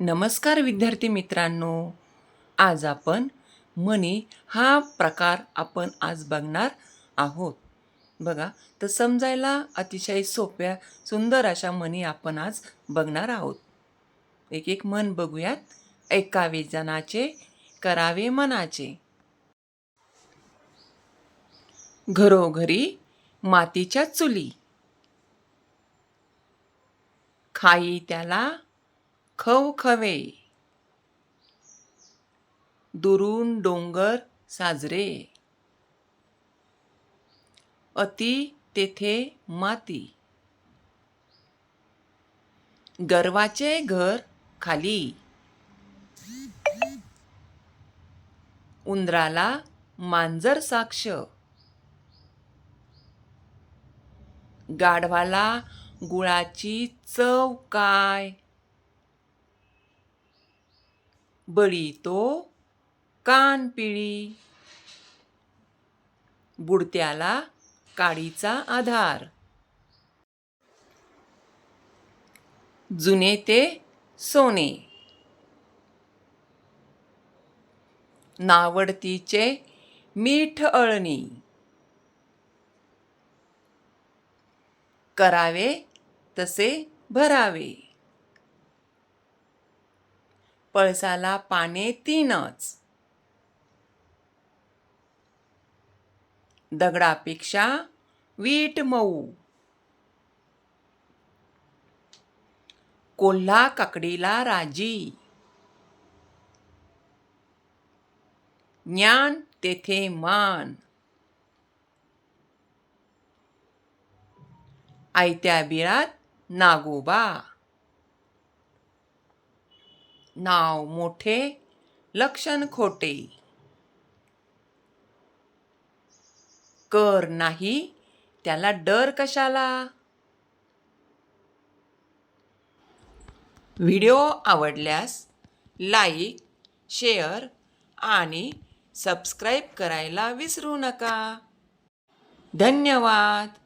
नमस्कार विद्यार्थी मित्रांनो. आज आपण मनी हा प्रकार आपण आज बघणार आहोत. बघा तर समजायला अतिशय सोप्या सुंदर अशा मनी आपण आज बघणार आहोत. एक एक मन बघूयात. ऐकावे जनाचे करावे मनाचे. घरोघरी मातीच्या चुली. खाई त्याला खवखवे दुरून डोंगर साजरे. अति तेथे माती. गर्वाचे घर खाली. उंदराला मांजर साक्ष. गाढवाला गुळाची चव काय? बळी तो कान पिळी. बुडत्याला काडीचा आधार. जुने ते सोने. नावडतीचे मीठ अळणी. करावे तसे भरावे. पळसाला पाने तीनच. दगडापेक्षा वीट मऊ. कोल्हा काकडीला राजी. ज्ञान तेथे मान. आयत्या बिळात नागोबा. नाव मोठे लक्षण खोटे. कर नाही त्याला डर कशाला? व्हिडिओ आवडल्यास लाईक शेअर आणि सबस्क्राईब करायला विसरू नका. धन्यवाद.